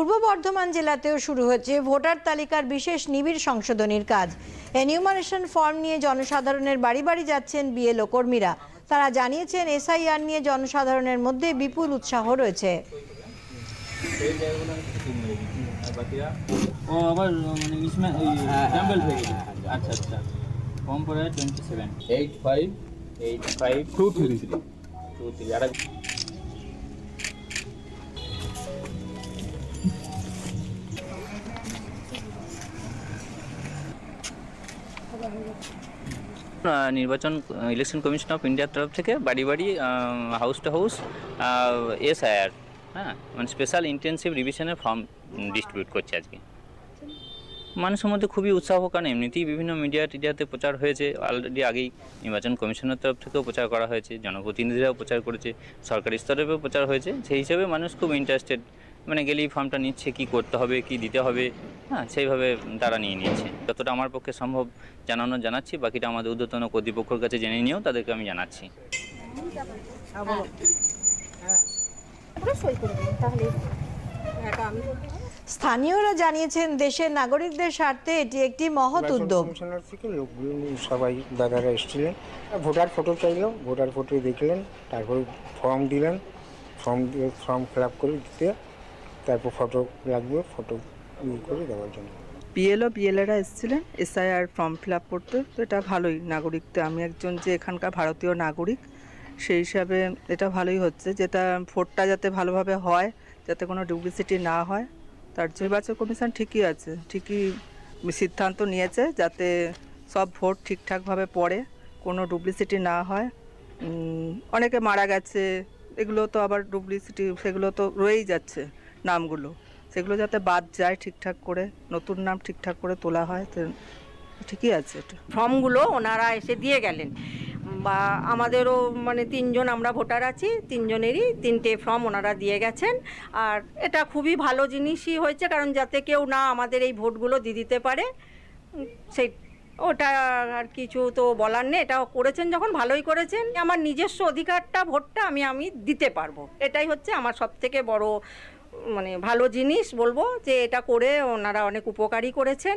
পূর্ব বর্ধমান জেলাতেও শুরু হয়েছে ভোটার তালিকার বিশেষ নিবিড় সংশোধনীর কাজ। এনিউমারেশন ফর্ম নিয়ে জনসাধারণের বাড়ি বাড়ি যাচ্ছেন বিএলও কর্মীরা। তারা জানিয়েছেন এসআইআর নিয়ে জনসাধারণের মধ্যে বিপুল উৎসাহ রয়েছে। ও আবার মানে ইসমাইল ওই থেকে আচ্ছা আচ্ছা। কম পড়ে twenty seven eight five eight five two three three two three আর নির্বাচন ইলেকশন কমিশন অফ ইন্ডিয়ার তরফ থেকে বাড়ি বাড়ি হাউস টু হাউস এসআইআর হ্যাঁ মানে স্পেশাল ইন্টেন্সিভ রিভিশনের ফর্ম ডিস্ট্রিবিউট করছে আজকে। মানুষের মধ্যে খুবই উৎসাহ, কারণ এমনিতেই বিভিন্ন মিডিয়া টিডিয়াতে প্রচার হয়েছে। অলরেডি আগেই নির্বাচন কমিশনের তরফ থেকেও প্রচার করা হয়েছে, জনপ্রতিনিধিরাও প্রচার করেছে, সরকারি স্তরেও প্রচার হয়েছে। সেই হিসেবে মানুষ খুব ইন্টারেস্টেড মানে গেলেই ফর্মটা নিচ্ছে কি করতে হবে কি দিতে হবে হ্যাঁ সেইভাবে তারা নিয়ে নিচ্ছে যতটা আমার পক্ষে সম্ভব জানানো জানাচ্ছি বাকিটা আমাদের ঊর্ধ্বতন কর্তৃপক্ষের কাছে জেনে নিয়েও তাদেরকে আমি জানাচ্ছি। তাহলে একা আমি স্থানীয়রা জানিয়েছেন দেশের নাগরিকদের স্বার্থে এটি একটি মহৎ উদ্যোগ। থেকে লোকগুলো সবাই দাদারা এসেছিলেন। ভোটার ফটো চাইলো ভোটার ফটো দেখলেন তারপর ফর্ম দিলেন। ফর্ম দিয়ে ফর্ম ফিল করে দিতে তারপর ফটো লাগবে ফটো করে দেওয়ার জন্য। বিএলও বিএলএরা এসেছিলেন এসআইআর ফর্ম ফিল আপ করতে। তো এটা ভালোই নাগরিকতে আমি একজন যে এখানকার ভারতীয় নাগরিক, সেই হিসাবে এটা ভালোই হচ্ছে যেটা ভোটটা যাতে ভালোভাবে হয়, যাতে কোনো ডুপ্লিসিটি না হয়, তার নির্বাচন কমিশন ঠিকই আছে, ঠিকই সিদ্ধান্ত নিয়েছে যাতে সব ভোট ঠিকঠাকভাবে পড়ে, কোনো ডুপ্লিসিটি না হয়। অনেকে মারা গেছে, এগুলো তো আবার ডুপ্লিসিটি সেগুলো তো রয়েই যাচ্ছে। নামগুলো। সেগুলো যাতে বাদ যায় ঠিকঠাক করে, নতুন নাম ঠিকঠাক করে তোলা হয় ঠিকই আছে ফর্মগুলো ওনারা এসে দিয়ে গেলেন। বা আমাদেরও মানে তিনজন আমরা ভোটার আছি, তিনজনেরই তিনটে ফর্ম ওনারা দিয়ে গেছেন। আর এটা খুবই ভালো জিনিসই হয়েছে, কারণ যাতে কেউ না আমাদের এই ভোটগুলো দিয়ে দিতে পারে, সেই ওটা আর কিছু তো বলার নেই। এটা করেছেন যখন, ভালোই করেছেন। আমার নিজস্ব অধিকারটা, ভোটটা আমি আমি দিতে পারব। এটাই হচ্ছে আমার সব থেকে বড় মানে ভালো জিনিস বলব যে এটা করে ওনারা অনেক উপকারই করেছেন।